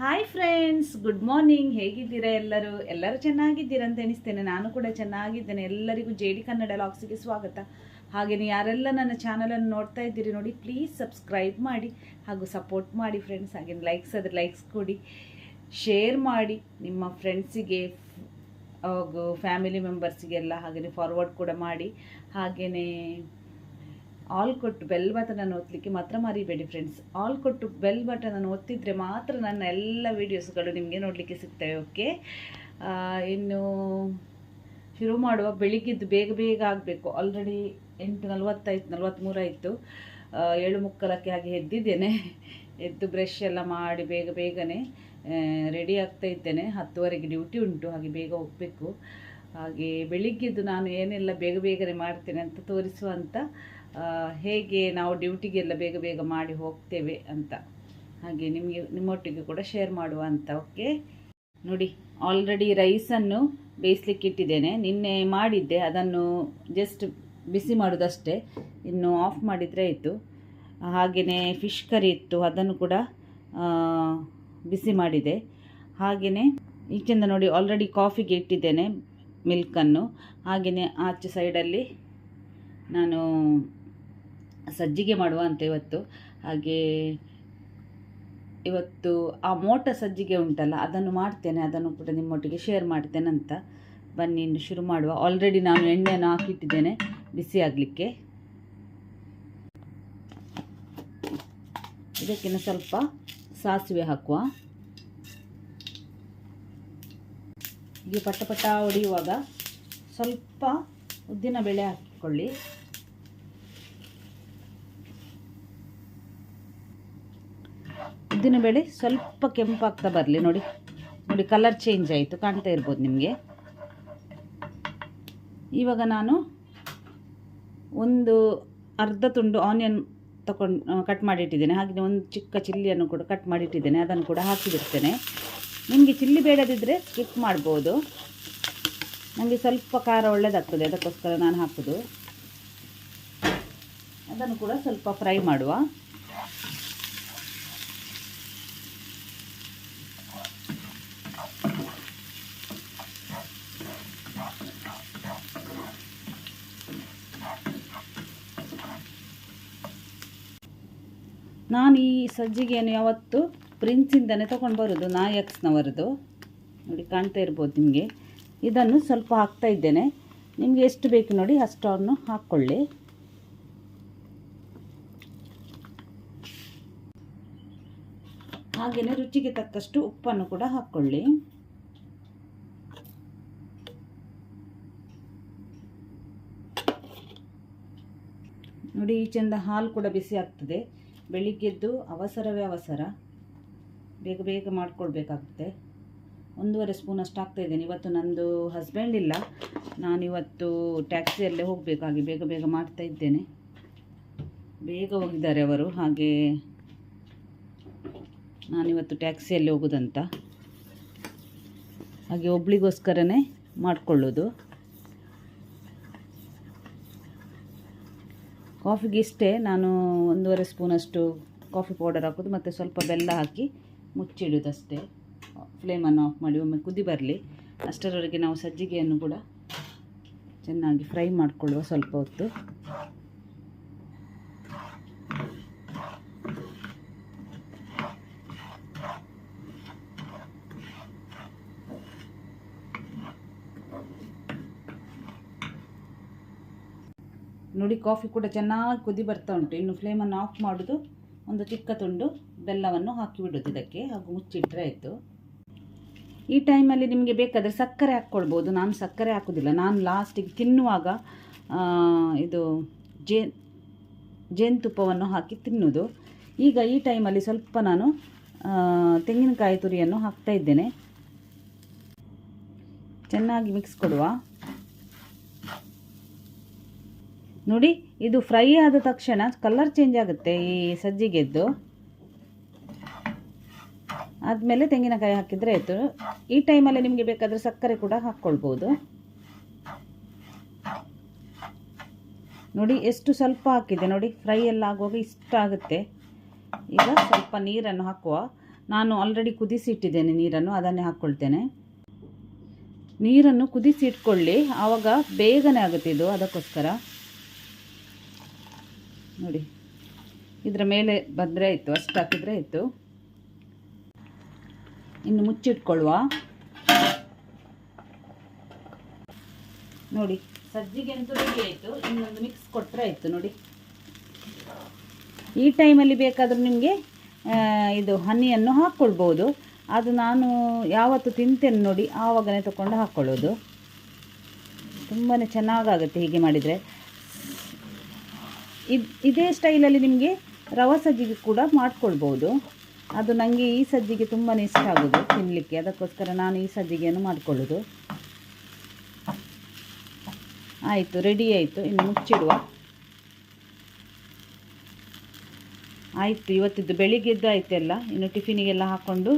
Hi friends good morning ಹೇಗಿದ್ದೀರಾ ಎಲ್ಲರೂ? ಎಲ್ಲರೂ ಚೆನ್ನಾಗಿದ್ದೀರಾ ಅಂತ ಎಣಿಸ್ತೇನೆ ನಾನು ಕೂಡ ಚೆನ್ನಾಗಿದ್ದೇನೆ. ಎಲ್ಲರಿಗೂ ಜೆ ಡಿ ಕನ್ನಡ ಲಾಕ್ಸಿಗೆ ಸ್ವಾಗತ. ಹಾಗೆಯೇ ಯಾರೆಲ್ಲ ನನ್ನ ಚಾನಲನ್ನು ನೋಡ್ತಾ ಇದ್ದೀರಿ ನೋಡಿ ಪ್ಲೀಸ್ ಸಬ್ಸ್ಕ್ರೈಬ್ ಮಾಡಿ ಹಾಗೂ ಸಪೋರ್ಟ್ ಮಾಡಿ ಫ್ರೆಂಡ್ಸ್ ಹಾಗೆ ಲೈಕ್ಸ್ ಆದರೆ ಲೈಕ್ಸ್ ಕೊಡಿ. ಶೇರ್ ಮಾಡಿ ನಿಮ್ಮ ಫ್ರೆಂಡ್ಸಿಗೆ ಹಾಗೂ ಫ್ಯಾಮಿಲಿ ಮೆಂಬರ್ಸಿಗೆಲ್ಲ ಹಾಗೆಯೇ ಫಾರ್ವರ್ಡ್ ಕೂಡ ಮಾಡಿ. ಹಾಗೆಯೇ ಆಲ್ ಕೊಟ್ಟು ಬೆಲ್ ಅನ್ನು ಒತ್ತಲಿಕ್ಕೆ ಮಾತ್ರ ಮರಿಬೇಡಿ ಫ್ರೆಂಡ್ಸ್ ಆಲ್ ಕೊಟ್ಟು ಬೆಲ್ ಬಟನನ್ನು ಒತ್ತಿದ್ರೆ ಮಾತ್ರ ನನ್ನ ಎಲ್ಲ ವಿಡಿಯೋಸ್ಗಳು ನಿಮಗೆ ನೋಡಲಿಕ್ಕೆ ಸಿಗ್ತವೆ ಓಕೆ ಇನ್ನು ಶುರು ಮಾಡುವ ಬೆಳಿಗ್ಗೆದ್ದು ಬೇಗ ಬೇಗ ಆಗಬೇಕು. ಆಲ್ರೆಡಿ ಎಂಟು ನಲ್ವತ್ತಾಯ್ತು ನಲ್ವತ್ತ್ಮೂರಾಯಿತು ಏಳು ಮುಕ್ಕಲಕ್ಕೆ ಹಾಗೆ ಎದ್ದಿದ್ದೇನೆ. ಎದ್ದು ಬ್ರಷ್ ಎಲ್ಲ ಮಾಡಿ ಬೇಗ ಬೇಗನೆ ರೆಡಿ ಆಗ್ತಾ ಇದ್ದೇನೆ. ಹತ್ತುವರೆಗೆ ಡ್ಯೂಟಿ ಉಂಟು, ಹಾಗೆ ಬೇಗ ಹೋಗಬೇಕು. ಹಾಗೆ ಬೆಳಿಗ್ಗೆದ್ದು ನಾನು ಏನೆಲ್ಲ ಬೇಗ ಬೇಗನೆ ಮಾಡ್ತೇನೆ ಅಂತ ತೋರಿಸುವಂಥ ಹೇಗೆ ನಾವು ಡ್ಯೂಟಿಗೆಲ್ಲ ಬೇಗ ಬೇಗ ಮಾಡಿ ಹೋಗ್ತೇವೆ ಅಂತ. ಹಾಗೆ ನಿಮಗೆ, ನಿಮ್ಮೊಟ್ಟಿಗೆ ಕೂಡ ಶೇರ್ ಮಾಡುವ ಅಂತ. ಓಕೆ ನೋಡಿ ಆಲ್ರೆಡಿ ರೈಸನ್ನು ಬೇಯಿಸ್ಲಿಕ್ಕೆ ಇಟ್ಟಿದ್ದೇನೆ. ನಿನ್ನೆ ಮಾಡಿದ್ದೆ, ಅದನ್ನು ಜಸ್ಟ್ ಬಿಸಿ ಮಾಡೋದಷ್ಟೇ. ಇನ್ನು ಆಫ್ ಮಾಡಿದರೆ ಆಯಿತು. ಹಾಗೆಯೇ ಫಿಶ್ ಕರಿ ಇತ್ತು, ಅದನ್ನು ಕೂಡ ಬಿಸಿ ಮಾಡಿದೆ. ಹಾಗೆಯೇ ಈಚೆಂದ ನೋಡಿ ಆಲ್ರೆಡಿ ಕಾಫಿಗೆ ಇಟ್ಟಿದ್ದೇನೆ ಮಿಲ್ಕನ್ನು ಹಾಗೆಯೇ ಆಚೆ ಸೈಡಲ್ಲಿ ನಾನು ಸಜ್ಜಿಗೆ ಮಾಡುವ ಅಂತ ಇವತ್ತು. ಹಾಗೆ ಇವತ್ತು ಆ ಮೋಟ ಸಜ್ಜಿಗೆ ಉಂಟಲ್ಲ, ಅದನ್ನು ಮಾಡ್ತೇನೆ, ಅದನ್ನು ಕೂಡ ನಿಮ್ಮೊಟ್ಟಿಗೆ ಶೇರ್ ಮಾಡ್ತೇನೆ ಅಂತ ಬನ್ನಿ ಶುರು ಮಾಡುವ. ಆಲ್ರೆಡಿ ನಾನು ಎಣ್ಣೆಯನ್ನು ಹಾಕಿಟ್ಟಿದ್ದೇನೆ, ಬಿಸಿ ಆಗಲಿಕ್ಕೆ. ಇದಕ್ಕಿನ್ನ ಸ್ವಲ್ಪ ಸಾಸಿವೆ ಹಾಕುವ. ಹೀಗೆ ಪಟ ಪಟ ಹೊಡೆಯುವಾಗ ಸ್ವಲ್ಪ ಉದ್ದಿನ ಬೇಳೆ ಹಾಕಿಕೊಳ್ಳಿ. ಉದ್ದಿನ ಬೇಳೆ ಸ್ವಲ್ಪ ಕೆಂಪಾಗ್ತಾ ಬರಲಿ. ನೋಡಿ ನೋಡಿ ಕಲರ್ ಚೇಂಜ್ ಆಯಿತು, ಕಾಣ್ತಾ ಇರ್ಬೋದು ನಿಮಗೆ. ಇವಾಗ ನಾನು ಒಂದು ಅರ್ಧ ತುಂಡು ಆನಿಯನ್ ತಗೊಂಡು ಕಟ್ ಮಾಡಿಟ್ಟಿದ್ದೇನೆ. ಹಾಗೆ ಒಂದು ಚಿಕ್ಕ ಚಿಲ್ಲಿಯನ್ನು ಕೂಡ ಕಟ್ ಮಾಡಿಟ್ಟಿದ್ದೇನೆ. ಅದನ್ನು ಕೂಡ ಹಾಕಿಬಿಡ್ತೇನೆ. ನಿಮಗೆ ಚಿಲ್ಲಿ ಬೇಡದಿದ್ದರೆ ಸ್ಕಿಪ್ ಮಾಡ್ಬೋದು. ನನಗೆ ಸ್ವಲ್ಪ ಖಾರ ಒಳ್ಳೆಯದಾಗ್ತದೆ ಅದಕ್ಕೋಸ್ಕರ ನಾನು ಹಾಕೋದು. ಅದನ್ನು ಕೂಡ ಸ್ವಲ್ಪ ಫ್ರೈ ಮಾಡುವ. ನಾನು ಈ ಸಜ್ಜಿಗೆಯನ್ನು ಯಾವತ್ತು ಪ್ರಿನ್ಸಿಂದನೇ ತೊಗೊಂಡು ಬರೋದು ನಾಯಕ್ಸ್ನವರದು. ನೋಡಿ, ಕಾಣ್ತಾ ಇರ್ಬೋದು ನಿಮಗೆ. ಇದನ್ನು ಸ್ವಲ್ಪ ಹಾಕ್ತಾ ಇದ್ದೇನೆ. ನಿಮಗೆ ಎಷ್ಟು ಬೇಕು ನೋಡಿ, ಅಷ್ಟನ್ನು ಹಾಕ್ಕೊಳ್ಳಿ ಹಾಗೆಯೇ ರುಚಿಗೆ ತಕ್ಕಷ್ಟು ಉಪ್ಪನ್ನು ಕೂಡ ಹಾಕ್ಕೊಳ್ಳಿ ನೋಡಿ ಈ ಚೆಂದ ಹಾಲು ಕೂಡ ಬಿಸಿ ಆಗ್ತದೆ. ಬೆಳಿಗ್ಗೆದ್ದು ಅವಸರವೇ ಅವಸರ. ಬೇಗ ಬೇಗ ಮಾಡ್ಕೊಳ್ಬೇಕಾಗುತ್ತೆ. ಒಂದೂವರೆ ಸ್ಪೂನ್ ಅಷ್ಟು ಹಾಕ್ತಾ ಇದ್ದೇನೆ. ಇವತ್ತು ನಂದು ಹಸ್ಬೆಂಡ್ ಇಲ್ಲ. ನಾನಿವತ್ತು ಟ್ಯಾಕ್ಸಿಯಲ್ಲೇ ಹೋಗಬೇಕಾಗಿ ಬೇಗ ಬೇಗ ಮಾಡ್ತಾ ಇದ್ದೇನೆ. ಬೇಗ ಹೋಗಿದ್ದಾರೆ ಅವರು. ಹಾಗೆ ನಾನಿವತ್ತು ಟ್ಯಾಕ್ಸಿಯಲ್ಲಿ ಹೋಗೋದಂತ. ಹಾಗೆ ಒಬ್ಳಿಗೋಸ್ಕರನೇ ಮಾಡಿಕೊಳ್ಳೋದು. ಕಾಫಿಗೆ ಇಷ್ಟೇ ನಾನು ಒಂದೂವರೆ ಸ್ಪೂನಷ್ಟು ಕಾಫಿ ಪೌಡರ್ ಹಾಕೋದು, ಮತ್ತು ಸ್ವಲ್ಪ ಬೆಲ್ಲ ಹಾಕಿ ಮುಚ್ಚಿಡೋದಷ್ಟೇ. ಫ್ಲೇಮನ್ನು ಆಫ್ ಮಾಡಿ, ಒಮ್ಮೆ ಕುದಿ ಬರಲಿ. ಅಷ್ಟರವರೆಗೆ ನಾವು ಸಜ್ಜಿಗೆಯನ್ನು ಕೂಡ ಚೆನ್ನಾಗಿ ಫ್ರೈ ಮಾಡಿಕೊಳ್ಳುವ ಸ್ವಲ್ಪ ಹೊತ್ತು. ನೋಡಿ, ಕಾಫಿ ಕೂಡ ಚೆನ್ನಾಗಿ ಕುದಿ ಬರ್ತಾ ಉಂಟು. ಇನ್ನು ಫ್ಲೇಮನ್ನು ಆಫ್ ಮಾಡೋದು ಒಂದು ಚಿಕ್ಕ ತುಂಡು ಬೆಲ್ಲವನ್ನು ಹಾಕಿ ಬಿಡೋದು ಇದಕ್ಕೆ, ಹಾಗೂ ಮುಚ್ಚಿಟ್ಟರೆ ಆಯಿತು. ಈ ಟೈಮಲ್ಲಿ ನಿಮಗೆ ಬೇಕಾದರೆ ಸಕ್ಕರೆ ಹಾಕ್ಕೊಳ್ಬೋದು. ನಾನು ಸಕ್ಕರೆ ಹಾಕೋದಿಲ್ಲ. ನಾನು ಲಾಸ್ಟಿಗೆ ತಿನ್ನುವಾಗ ಇದು ಜೇನ್ ಜೇನುತುಪ್ಪವನ್ನು ಹಾಕಿ ತಿನ್ನೋದು. ಈಗ ಈ ಟೈಮಲ್ಲಿ ಸ್ವಲ್ಪ ನಾನು ತೆಂಗಿನಕಾಯಿ ತುರಿಯನ್ನು ಹಾಕ್ತಾ ಇದ್ದೇನೆ. ಚೆನ್ನಾಗಿ ಮಿಕ್ಸ್ ಕೊಡುವ. ನೋಡಿ, ಇದು ಫ್ರೈ ಆದ ತಕ್ಷಣ ಕಲರ್ ಚೇಂಜ್ ಆಗುತ್ತೆ ಈ ಸಜ್ಜಿಗೆದ್ದು. ಆದಮೇಲೆ ತೆಂಗಿನಕಾಯಿ ಹಾಕಿದರೆ ಆಯಿತು. ಈ ಟೈಮಲ್ಲಿ ನಿಮಗೆ ಬೇಕಾದರೆ ಸಕ್ಕರೆ ಕೂಡ ಹಾಕ್ಕೊಳ್ಬೋದು. ನೋಡಿ, ಎಷ್ಟು ಸ್ವಲ್ಪ ಹಾಕಿದೆ ನೋಡಿ ಫ್ರೈ ಎಲ್ಲ ಆಗುವಾಗ ಇಷ್ಟ ಆಗುತ್ತೆ. ಈಗ ಸ್ವಲ್ಪ ನೀರನ್ನು ಹಾಕುವ. ನಾನು ಆಲ್ರೆಡಿ ಕುದಿಸಿಟ್ಟಿದ್ದೇನೆ ನೀರನ್ನು, ಅದನ್ನೇ ಹಾಕ್ಕೊಳ್ತೇನೆ. ನೀರನ್ನು ಕುದಿಸಿ ಇಟ್ಕೊಳ್ಳಿ ಆವಾಗ ಬೇಗನೆ ಆಗುತ್ತೆ ಇದು ಅದಕ್ಕೋಸ್ಕರ. ನೋಡಿ. ಇದರ ಮೇಲೆ ಬಂದರೆ ಆಯಿತು, ಅಷ್ಟು ಹಾಕಿದರೆ ಆಯಿತು. ಇನ್ನು ಮುಚ್ಚಿಟ್ಕೊಳ್ಳುವ ನೋಡಿ ಸಜ್ಜಿಗೆ ಅಂತೂ ರೆಡಿ ಆಯಿತು, ಇನ್ನೊಂದು ಮಿಕ್ಸ್ ಕೊಟ್ಟರೆ ಆಯಿತು, ನೋಡಿ. ಈ ಟೈಮಲ್ಲಿ ಬೇಕಾದರೂ ನಿಮಗೆ ಇದು ಹನಿಯನ್ನು ಹಾಕ್ಕೊಳ್ಬೋದು ಅದು ನಾನು ಯಾವತ್ತು ತಿಂತೇನೆ ನೋಡಿ ಆವಾಗಲೇ ತಗೊಂಡು ಹಾಕ್ಕೊಳ್ಳೋದು ತುಂಬಾ ಚೆನ್ನಾಗಾಗುತ್ತೆ ಹೀಗೆ ಮಾಡಿದರೆ. ಇದು ಇದೇ ಸ್ಟೈಲಲ್ಲಿ ನಿಮಗೆ ರವೆ ಸಜ್ಜಿಗೆ ಕೂಡ ಮಾಡ್ಕೊಳ್ಬೋದು. ಅದು ನನಗೆ ಈ ಸಜ್ಜಿಗೆ ತುಂಬಾ ಇಷ್ಟ ಆಗೋದು ತಿನ್ನಲಿಕ್ಕೆ ಅದಕ್ಕೋಸ್ಕರ ನಾನು ಈ ಸಜ್ಜಿಗೆಯನ್ನು ಮಾಡ್ಕೊಳ್ಳೋದು. ಆಯಿತು ರೆಡಿ ಆಯಿತು. ಇನ್ನು ಮುಚ್ಚಿಡುವ. ಆಯಿತು, ಇವತ್ತಿದ್ದು ಬೆಳಿಗ್ಗೆದ್ದು ಎಲ್ಲ. ಇನ್ನು ಟಿಫಿನಿಗೆಲ್ಲ ಹಾಕ್ಕೊಂಡು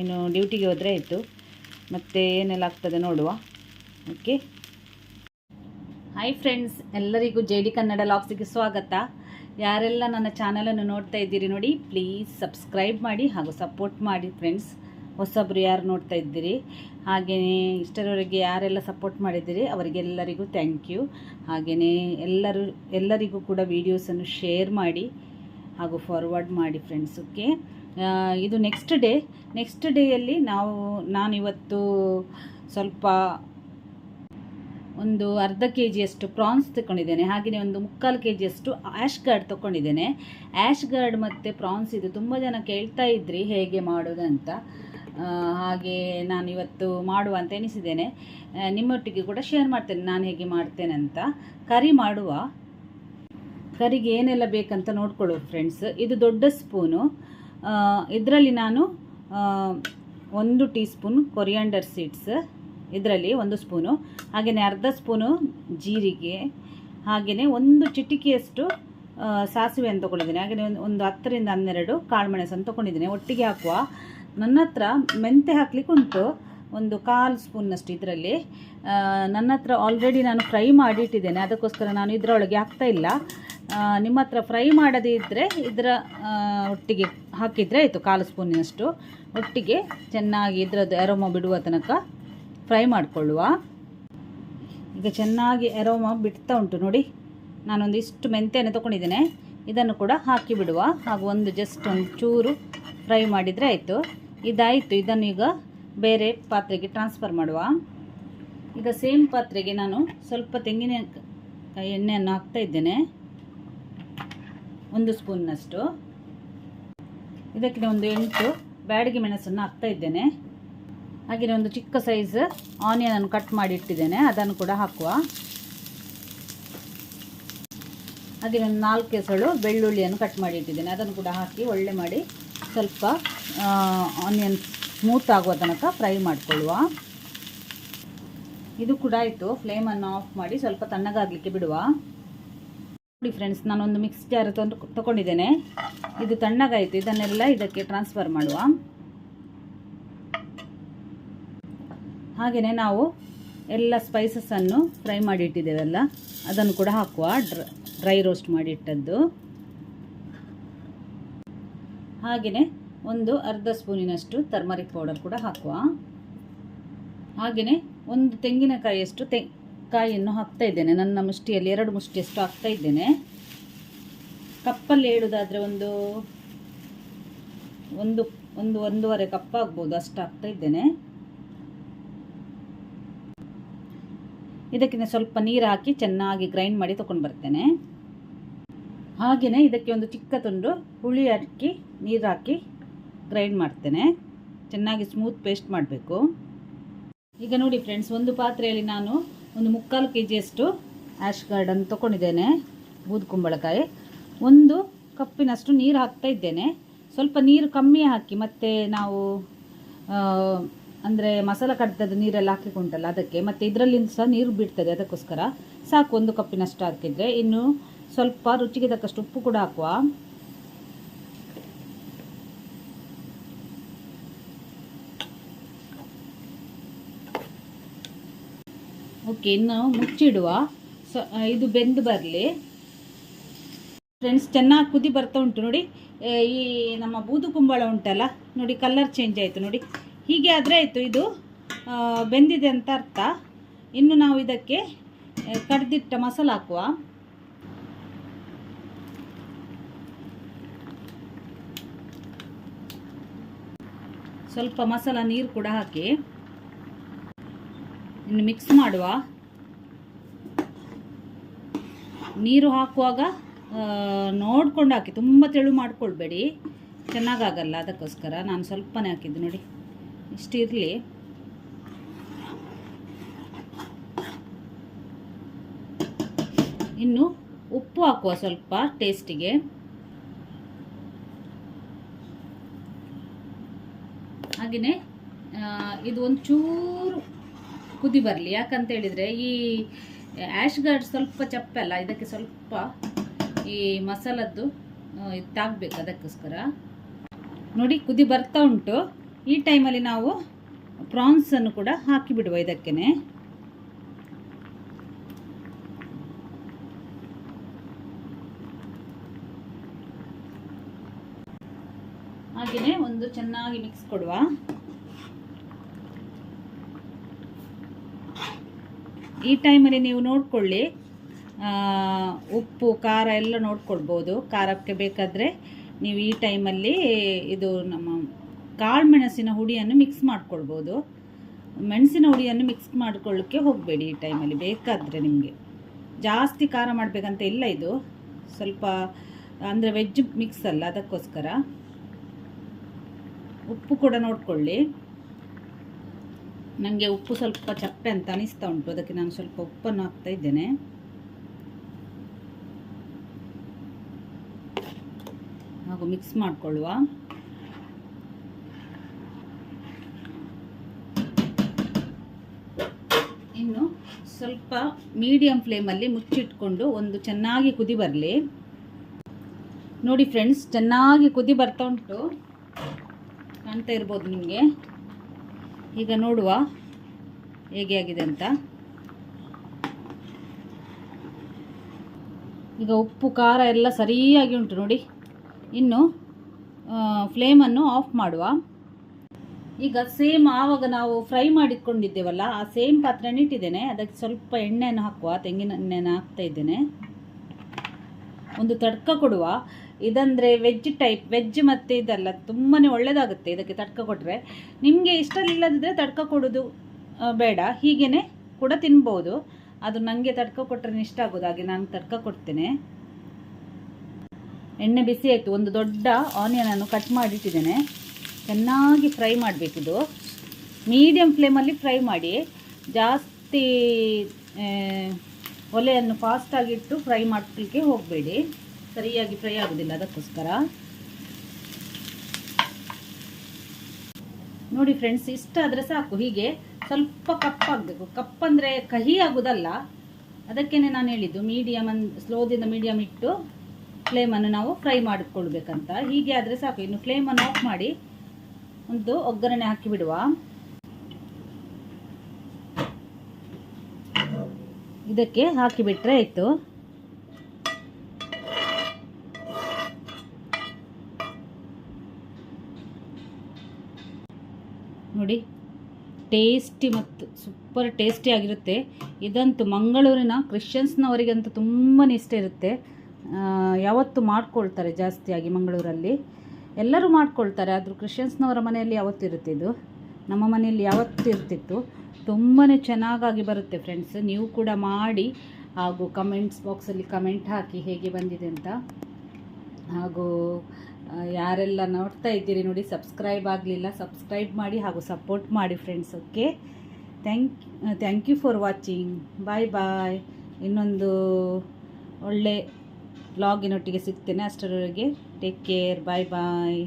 ಇನ್ನು ಡ್ಯೂಟಿಗೆ ಹೋದರೆ ಆಯಿತು. ಮತ್ತು ಏನೆಲ್ಲ ಆಗ್ತದೆ ನೋಡುವ. ಓಕೆ ಹಾಯ್ ಫ್ರೆಂಡ್ಸ್ ಎಲ್ಲರಿಗೂ ಜೆ ಡಿ ಕನ್ನಡ ಲಾಗ್ಸಿಗೆ ಸ್ವಾಗತ. ಯಾರೆಲ್ಲ ನನ್ನ ಚಾನಲನ್ನು ನೋಡ್ತಾ ಇದ್ದೀರಿ ನೋಡಿ ಪ್ಲೀಸ್ ಸಬ್ಸ್ಕ್ರೈಬ್ ಮಾಡಿ ಹಾಗೂ ಸಪೋರ್ಟ್ ಮಾಡಿ ಫ್ರೆಂಡ್ಸ್ ಹೊಸಬ್ರು ಯಾರು ನೋಡ್ತಾ ಇದ್ದೀರಿ? ಹಾಗೆಯೇ ಇಷ್ಟರವರೆಗೆ ಯಾರೆಲ್ಲ ಸಪೋರ್ಟ್ ಮಾಡಿದ್ದೀರಿ, ಅವರಿಗೆಲ್ಲರಿಗೂ ಥ್ಯಾಂಕ್ ಯು ಹಾಗೆಯೇ ಎಲ್ಲರೂ, ಎಲ್ಲರಿಗೂ ಕೂಡ ವೀಡಿಯೋಸನ್ನು ಶೇರ್ ಮಾಡಿ ಹಾಗೂ ಫಾರ್ವರ್ಡ್ ಮಾಡಿ ಫ್ರೆಂಡ್ಸ್ ಓಕೆ ಇದು ನೆಕ್ಸ್ಟ್ ಡೇ ನೆಕ್ಸ್ಟ್ ಡೇಯಲ್ಲಿ ನಾವು, ನಾನಿವತ್ತು ಸ್ವಲ್ಪ ಒಂದು ಅರ್ಧ ಕೆ ಜಿಯಷ್ಟು ಪ್ರಾನ್ಸ್ ತಗೊಂಡಿದ್ದೇನೆ ಹಾಗೆಯೇ ಒಂದು ಮುಕ್ಕಾಲು ಕೆ ಜಿಯಷ್ಟು ಆ್ಯಶ್ ಗಾರ್ಡ್ ತೊಗೊಂಡಿದ್ದೇನೆ ಆ್ಯಶ್ ಗಾರ್ಡ್ ಮತ್ತು ಪ್ರಾನ್ಸ್ ಇದು ತುಂಬ ಜನ ಕೇಳ್ತಾ ಇದ್ರಿ, ಹೇಗೆ ಮಾಡೋದಂತ. ಹಾಗೆ ನಾನು ಇವತ್ತು ಮಾಡುವ ಅಂತ ಎನಿಸಿದ್ದೇನೆ. ನಿಮ್ಮೊಟ್ಟಿಗೆ ಕೂಡ ಶೇರ್ ಮಾಡ್ತೇನೆ, ನಾನು ಹೇಗೆ ಮಾಡ್ತೇನೆ ಅಂತ. ಕರಿ ಮಾಡುವ. ಕರಿಗೆ ಏನೆಲ್ಲ ಬೇಕಂತ ನೋಡ್ಕೊಳ್ಳು ಫ್ರೆಂಡ್ಸ್ ಇದು ದೊಡ್ಡ ಸ್ಪೂನು. ಇದರಲ್ಲಿ ನಾನು ಒಂದು ಟೀ ಸ್ಪೂನ್ ಕೊರಿಯಾಂಡರ್ ಸೀಡ್ಸ್ ಇದರಲ್ಲಿ ಒಂದು ಸ್ಪೂನು ಹಾಗೆಯೇ ಅರ್ಧ ಸ್ಪೂನು ಜೀರಿಗೆ ಹಾಗೆಯೇ ಒಂದು ಚಿಟಿಕೆಯಷ್ಟು ಸಾಸಿವೆ ಅಂತ ತೊಗೊಂಡಿದ್ದೀನಿ. ಹಾಗೆಯೇ ಒಂದು ಒಂದು ಹತ್ತರಿಂದ ಹನ್ನೆರಡು ಕಾಳುಮೆಣಸನ್ನು ತೊಗೊಂಡಿದ್ದೀನಿ. ಒಟ್ಟಿಗೆ ಹಾಕುವ. ನನ್ನ ಹತ್ರ ಮೆಂತೆ ಹಾಕ್ಲಿಕ್ಕೆ ಉಂಟು. ಒಂದು ಕಾಲು ಸ್ಪೂನ್ನಷ್ಟು ಇದರಲ್ಲಿ. ನನ್ನ ಹತ್ರ ಆಲ್ರೆಡಿ ನಾನು ಫ್ರೈ ಮಾಡಿ ಇಟ್ಟಿದ್ದೇನೆ ಅದಕ್ಕೋಸ್ಕರ ನಾನು ಇದರೊಳಗೆ ಹಾಕ್ತಾ ಇಲ್ಲ. ನಿಮ್ಮ ಹತ್ರ ಫ್ರೈ ಮಾಡದೇ ಇದ್ದರೆ ಇದರ ಒಟ್ಟಿಗೆ ಹಾಕಿದರೆ ಆಯಿತು, ಕಾಲು ಸ್ಪೂನಿನಷ್ಟು. ಒಟ್ಟಿಗೆ ಚೆನ್ನಾಗಿ ಇದರದ್ದು ಎರೋಮೊ ಬಿಡುವ ತನಕ ಫ್ರೈ ಮಾಡಿಕೊಳ್ಳುವ. ಈಗ ಚೆನ್ನಾಗಿ ಎರೋಮ ಬಿಡ್ತಾ ಉಂಟು ನೋಡಿ. ನಾನೊಂದು ಇಷ್ಟು ಮೆಂತೆಯನ್ನು ತೊಗೊಂಡಿದ್ದೇನೆ ಇದನ್ನು ಕೂಡ ಹಾಕಿ ಬಿಡುವ. ಹಾಗೂ ಒಂದು ಜಸ್ಟ್ ಒಂದು ಚೂರು ಫ್ರೈ ಮಾಡಿದರೆ ಆಯಿತು. ಇದಾಯಿತು. ಇದನ್ನು ಈಗ ಬೇರೆ ಪಾತ್ರೆಗೆ ಟ್ರಾನ್ಸ್ಫರ್ ಮಾಡುವ. ಈಗ ಸೇಮ್ ಪಾತ್ರೆಗೆ ನಾನು ಸ್ವಲ್ಪ ತೆಂಗಿನ ಎಣ್ಣೆಯನ್ನು ಹಾಕ್ತಾ ಇದ್ದೇನೆ. ಒಂದು ಸ್ಪೂನ್ನಷ್ಟು ಇದಕ್ಕೆ ಒಂದು ಎಂಟು ಬ್ಯಾಡಿಗೆ ಮೆಣಸನ್ನು ಹಾಕ್ತಾ ಇದ್ದೇನೆ. ಹಾಗೆಯೇ ಒಂದು ಚಿಕ್ಕ ಸೈಜ್ ಆನಿಯನ್ ಅನ್ನು ಕಟ್ ಮಾಡಿ ಇಟ್ಟಿದ್ದೇನೆ, ಅದನ್ನು ಕೂಡ ಹಾಕುವ. ಹಾಗೆ ಒಂದು ನಾಲ್ಕು ಎಸಳು ಬೆಳ್ಳುಳ್ಳಿಯನ್ನು ಕಟ್ ಮಾಡಿ ಇಟ್ಟಿದ್ದೇನೆ, ಅದನ್ನು ಕೂಡ ಹಾಕಿ ಒಳ್ಳೆ ಮಾಡಿ ಸ್ವಲ್ಪ ಆನಿಯನ್ ಸ್ಮೂತ್ ಆಗುವ ತನಕ ಫ್ರೈ ಮಾಡಿಕೊಳ್ಳುವ. ಇದು ಕೂಡ ಆಯಿತು ಫ್ಲೇಮನ್ನು ಆಫ್ ಮಾಡಿ ಸ್ವಲ್ಪ ತಣ್ಣಗಾಗಲಿಕ್ಕೆ ಬಿಡುವ. ನೋಡಿ ಫ್ರೆಂಡ್ಸ್ ನಾನೊಂದು ಮಿಕ್ಸ್ ಜಾರ್ ತಂದು ತಗೊಂಡಿದ್ದೇನೆ. ಇದು ತಣ್ಣಗಾಯಿತು, ಇದನ್ನೆಲ್ಲ ಇದಕ್ಕೆ ಟ್ರಾನ್ಸ್ಫರ್ ಮಾಡುವ. ಹಾಗೆಯೇ ನಾವು ಎಲ್ಲ ಸ್ಪೈಸಸನ್ನು ಫ್ರೈ ಮಾಡಿ ಇಟ್ಟಿದ್ದೇವಲ್ಲ ಅದನ್ನು ಕೂಡ ಹಾಕುವ ಡ್ರ ರೋಸ್ಟ್ ಮಾಡಿ ಇಟ್ಟದ್ದು ಹಾಗೆಯೇ ಒಂದು ಅರ್ಧ ಸ್ಪೂನಿನಷ್ಟು ಟರ್ಮರಿಕ್ ಪೌಡರ್ ಕೂಡ ಹಾಕುವ. ಹಾಗೆಯೇ ಒಂದು ತೆಂಗಿನಕಾಯಿಯಷ್ಟು ತೆ, ಕಾಯಿಯನ್ನು ಹಾಕ್ತಾ ಇದ್ದೇನೆ. ನನ್ನ ಮುಷ್ಟಿಯಲ್ಲಿ ಎರಡು ಮುಷ್ಟಿಯಷ್ಟು ಹಾಕ್ತಾ ಇದ್ದೇನೆ. ಕಪ್ಪಲ್ಲಿ ಹೇಳುವುದಾದರೆ ಒಂದು ಒಂದು ಒಂದು ಒಂದೂವರೆ ಕಪ್ ಆಗ್ಬೋದು ಅಷ್ಟು ಹಾಕ್ತಾ ಇದ್ದೇನೆ. ಇದಕ್ಕೆ ಸ್ವಲ್ಪ ನೀರು ಹಾಕಿ ಚೆನ್ನಾಗಿ ಗ್ರೈಂಡ್ ಮಾಡಿ ತೊಗೊಂಡು ಬರ್ತೇನೆ. ಹಾಗೆಯೇ ಇದಕ್ಕೆ ಒಂದು ಚಿಕ್ಕ ತುಂಡು ಹುಳಿ ಹಾಕಿ ನೀರು ಹಾಕಿ ಗ್ರೈಂಡ್ ಮಾಡ್ತೇನೆ. ಚೆನ್ನಾಗಿ ಸ್ಮೂತ್ ಪೇಸ್ಟ್ ಮಾಡಬೇಕು. ಈಗ ನೋಡಿ ಫ್ರೆಂಡ್ಸ್ ಒಂದು ಪಾತ್ರೆಯಲ್ಲಿ ನಾನು ಒಂದು ಮುಕ್ಕಾಲು ಕೆ ಜಿಯಷ್ಟು ಆ್ಯಶ್ ಗಾರ್ಡನ್ ತೊಗೊಂಡಿದ್ದೇನೆ ಬೂದು ಕುಂಬಳಕಾಯಿ. ಒಂದು ಕಪ್ಪಿನಷ್ಟು ನೀರು ಹಾಕ್ತಾ ಇದ್ದೇನೆ. ಸ್ವಲ್ಪ ನೀರು ಕಮ್ಮಿ ಹಾಕಿ ಮತ್ತು ನಾವು ಅಂದರೆ ಮಸಾಲ ಕಡ್ದದ್ದು ನೀರೆಲ್ಲ ಹಾಕಿಕೊಂಡಲ್ಲ ಅದಕ್ಕೆ, ಮತ್ತು ಇದರಲ್ಲಿಂದ ಸಹ ನೀರು ಬಿಡ್ತದೆ ಅದಕ್ಕೋಸ್ಕರ. ಸಾಕು, ಒಂದು ಕಪ್ಪಿನಷ್ಟು ಹಾಕಿದರೆ. ಇನ್ನು ಸ್ವಲ್ಪ ರುಚಿಗೆ ತಕ್ಕಷ್ಟು ಉಪ್ಪು ಕೂಡ ಹಾಕುವ. ಓಕೆ, ಇನ್ನು ಮುಚ್ಚಿಡುವ. ಸ ಇದು ಬೆಂದು ಬರಲಿ. ಫ್ರೆಂಡ್ಸ್ ಚೆನ್ನಾಗಿ ಕುದಿ ಬರ್ತಾ ಉಂಟು ನೋಡಿ. ಈ ನಮ್ಮ ಬೂದು ಕುಂಬಳ ಉಂಟಲ್ಲ, ನೋಡಿ ಕಲರ್ ಚೇಂಜ್ ಆಯಿತು ನೋಡಿ. ಹೀಗೆ ಆದರೆ ಆಯಿತು, ಇದು ಬೆಂದಿದೆ ಅಂತ ಅರ್ಥ. ಇನ್ನು ನಾವು ಇದಕ್ಕೆ ಕಡ್ದಿಟ್ಟ ಮಸಾಲ ಹಾಕುವ. ಸ್ವಲ್ಪ ಮಸಾಲ ನೀರು ಕೂಡ ಹಾಕಿ, ಇನ್ನು ಮಿಕ್ಸ್ ಮಾಡುವ. ನೀರು ಹಾಕುವಾಗ ನೋಡ್ಕೊಂಡು ಹಾಕಿ, ತುಂಬ ತೆಳು ಮಾಡ್ಕೊಳ್ಬೇಡಿ. ಚೆನ್ನಾಗಾಗಲ್ಲ ಅದಕ್ಕೋಸ್ಕರ, ನಾನು ಸ್ವಲ್ಪನೇ ಹಾಕಿದ್ದು ನೋಡಿ. ಇಷ್ಟು ಇರಲಿ. ಇನ್ನು ಉಪ್ಪು ಹಾಕುವ ಸ್ವಲ್ಪ ಟೇಸ್ಟಿಗೆ. ಹಾಗೆಯೇ ಇದು ಒಂಚೂರು ಕುದಿ ಬರಲಿ. ಯಾಕಂತ ಹೇಳಿದರೆ ಈ ಆ್ಯಶ್ ಗಾರ್ಡ್ ಸ್ವಲ್ಪ ಚಪ್ಪಲ್ಲ ಇದಕ್ಕೆ ಸ್ವಲ್ಪ ಈ ಮಸಾಲದ್ದು ತಾಗಬೇಕು ಅದಕ್ಕೋಸ್ಕರ. ನೋಡಿ, ಕುದಿ ಬರ್ತಾ ಉಂಟು. ಈ ಟೈಮಲ್ಲಿ ನಾವು ಪ್ರಾನ್ಸನ್ನು ಕೂಡ ಹಾಕಿ ಬಿಡುವ ಇದಕ್ಕೇನೆ. ಹಾಗೆಯೇ ಒಂದು ಚೆನ್ನಾಗಿ ಮಿಕ್ಸ್ ಕೊಡುವ. ಈ ಟೈಮಲ್ಲಿ ನೀವು ನೋಡಿಕೊಳ್ಳಿ ಉಪ್ಪು, ಖಾರ ಎಲ್ಲ ನೋಡ್ಕೊಳ್ಬೋದು. ಖಾರಕ್ಕೆ ಬೇಕಾದರೆ ನೀವು ಈ ಟೈಮಲ್ಲಿ ಇದು ನಮ್ಮ ಕಾಳು ಮೆಣಸಿನ ಹುಡಿಯನ್ನು ಮಿಕ್ಸ್ ಮಾಡ್ಕೊಳ್ಬೋದು. ಮೆಣಸಿನ ಹುಡಿಯನ್ನು ಮಿಕ್ಸ್ ಮಾಡ್ಕೊಳ್ಳೋಕ್ಕೆ ಹೋಗಬೇಡಿ ಈ ಟೈಮಲ್ಲಿ ಬೇಕಾದರೆ ನಿಮಗೆ. ಜಾಸ್ತಿ ಖಾರ ಮಾಡಬೇಕಂತ ಇಲ್ಲ ಇದು. ಸ್ವಲ್ಪ, ಅಂದರೆ ವೆಜ್ ಮಿಕ್ಸ್ ಅಲ್ಲ, ಅದಕ್ಕೋಸ್ಕರ. ಉಪ್ಪು ಕೂಡ ನೋಡಿಕೊಳ್ಳಿ. ನನಗೆ ಉಪ್ಪು ಸ್ವಲ್ಪ ಚಪ್ಪೆ ಅಂತ ಅನಿಸ್ತಾ ಉಂಟು, ಅದಕ್ಕೆ ನಾನು ಸ್ವಲ್ಪ ಉಪ್ಪನ್ನು ಹಾಕ್ತಾ ಇದ್ದೇನೆ. ಹಾಗೂ ಮಿಕ್ಸ್ ಮಾಡಿಕೊಳ್ಳುವ ಇನ್ನು ಸ್ವಲ್ಪ ಮೀಡಿಯಂ ಫ್ಲೇಮಲ್ಲಿ ಮುಚ್ಚಿಟ್ಕೊಂಡು ಒಂದು ಚೆನ್ನಾಗಿ ಕುದಿ ಬರಲಿ. ನೋಡಿ ಫ್ರೆಂಡ್ಸ್ ಚೆನ್ನಾಗಿ ಕುದಿ ಬರ್ತಾ ಉಂಟು. ಕಾಣ್ತಾ ಇರ್ಬೋದು ನಿಮಗೆ. ಈಗ ನೋಡುವ ಹೇಗೆ ಆಗಿದೆ ಅಂತ. ಈಗ ಉಪ್ಪು, ಖಾರ ಎಲ್ಲ ಸರಿಯಾಗಿ ಉಂಟು ನೋಡಿ. ಇನ್ನು ಫ್ಲೇಮನ್ನು ಆಫ್ ಮಾಡುವ. ಈಗ ಸೇಮ್ ಆವಾಗ ನಾವು ಫ್ರೈ ಮಾಡಿಕೊಂಡಿದ್ದೇವಲ್ಲ ಆ ಸೇಮ್ ಪಾತ್ರೆನ ಇಟ್ಟಿದ್ದೇನೆ. ಅದಕ್ಕೆ ಸ್ವಲ್ಪ ಎಣ್ಣೆಯನ್ನು ಹಾಕುವ, ತೆಂಗಿನ ಎಣ್ಣೆಯನ್ನು ಹಾಕ್ತಾ ಇದ್ದೇನೆ. ಒಂದು ತಡ್ಕ ಕೊಡುವ. ಇದಂದರೆ ವೆಜ್ ಟೈಪ್ ವೆಜ್ ಮತ್ತು ಇದೆಲ್ಲ ತುಂಬಾ ಒಳ್ಳೆಯದಾಗುತ್ತೆ ಇದಕ್ಕೆ ತಡ್ಕ ಕೊಟ್ಟರೆ ನಿಮಗೆ ಇಷ್ಟ ಇಲ್ಲದಿದ್ದರೆ ತಡ್ಕ ಕೊಡೋದು ಬೇಡ. ಹೀಗೇ ಕೂಡ ತಿನ್ಬೋದು. ಅದು ನನಗೆ ತಡ್ಕ ಕೊಟ್ಟರೆ ಇಷ್ಟ ಆಗೋದು, ಹಾಗೆ ನಾನು ತಡ್ಕ ಕೊಡ್ತೇನೆ. ಎಣ್ಣೆ ಬಿಸಿ ಆಯಿತು. ಒಂದು ದೊಡ್ಡ ಆನಿಯನನ್ನು ಕಟ್ ಮಾಡಿಟ್ಟಿದ್ದೇನೆ. ಚೆನ್ನಾಗಿ ಫ್ರೈ ಮಾಡಬೇಕಿದು ಮೀಡಿಯಮ್ ಫ್ಲೇಮಲ್ಲಿ ಫ್ರೈ ಮಾಡಿ, ಜಾಸ್ತಿ ಒಲೆಯನ್ನು ಫಾಸ್ಟಾಗಿಟ್ಟು ಫ್ರೈ ಮಾಡಲಿಕ್ಕೆ ಹೋಗಬೇಡಿ. ಸರಿಯಾಗಿ ಫ್ರೈ ಆಗೋದಿಲ್ಲ ಅದಕ್ಕೋಸ್ಕರ. ನೋಡಿ ಫ್ರೆಂಡ್ಸ್ ಇಷ್ಟ ಆದರೆ ಸಾಕು. ಹೀಗೆ ಸ್ವಲ್ಪ ಕಪ್ಪಾಗಬೇಕು ಕಪ್ಪಂದರೆ ಕಹಿ ಆಗೋದಲ್ಲ. ಅದಕ್ಕೇನೆ ನಾನು ಹೇಳಿದ್ದು ಮೀಡಿಯಮ್ ಅನ್ ಸ್ಲೋದಿಂದ ಮೀಡಿಯಮ್ ಇಟ್ಟು ಫ್ಲೇಮನ್ನು ನಾವು ಫ್ರೈ ಮಾಡಿಕೊಳ್ಬೇಕಂತ. ಹೀಗೆ ಆದರೆ ಸಾಕು. ಇನ್ನು ಫ್ಲೇಮನ್ನು ಆಫ್ ಮಾಡಿ ಒಂದು ಒಗ್ಗರಣೆ ಹಾಕಿ ಬಿಡುವ. ಇದಕ್ಕೆ ಹಾಕಿಬಿಟ್ರೆ ಆಯಿತು. ನೋಡಿ, ಟೇಸ್ಟಿ ಮತ್ತು ಸೂಪರ್ ಟೇಸ್ಟಿ ಆಗಿರುತ್ತೆ. ಇದಂತೂ ಮಂಗಳೂರಿನ ಕ್ರಿಶ್ಚಿಯನ್ಸ್ನವರಿಗಂತೂ ತುಂಬಾ ಇಷ್ಟ ಇರುತ್ತೆ. ಯಾವತ್ತು ಮಾಡ್ಕೊಳ್ತಾರೆ ಜಾಸ್ತಿಯಾಗಿ ಮಂಗಳೂರಲ್ಲಿ. ಎಲ್ಲರೂ ಮಾಡ್ಕೊಳ್ತಾರೆ, ಆದರೂ ಕ್ರಿಶ್ಚಿಯನ್ಸ್ನವರ ಮನೆಯಲ್ಲಿ ಯಾವತ್ತಿರುತ್ತಿದ್ದು ನಮ್ಮ ಮನೆಯಲ್ಲಿ ಯಾವತ್ತಿರ್ತಿತ್ತು ತುಂಬಾ ಚೆನ್ನಾಗಾಗಿ ಬರುತ್ತೆ ಫ್ರೆಂಡ್ಸ್ ನೀವು ಕೂಡ ಮಾಡಿ ಹಾಗೂ ಕಮೆಂಟ್ಸ್ ಬಾಕ್ಸಲ್ಲಿ ಕಮೆಂಟ್ ಹಾಕಿ ಹೇಗೆ ಬಂದಿದೆ ಅಂತ. ಹಾಗೂ ಯಾರೆಲ್ಲ ನೋಡ್ತಾ ಇದ್ದೀರಿ ನೋಡಿ ಸಬ್ಸ್ಕ್ರೈಬ್ ಆಗಲಿಲ್ಲ ಸಬ್ಸ್ಕ್ರೈಬ್ ಮಾಡಿ ಹಾಗೂ ಸಪೋರ್ಟ್ ಮಾಡಿ friends okay thank thank you for watching bye bye ಇನ್ನೊಂದು ಒಳ್ಳೆ ಬ್ಲಾಗಿನೊಟ್ಟಿಗೆ ಸಿಗ್ತೇನೆ ಅಷ್ಟರವರೆಗೆ. ಟೇಕ್ ಕೇರ್ ಬಾಯ್ ಬಾಯ್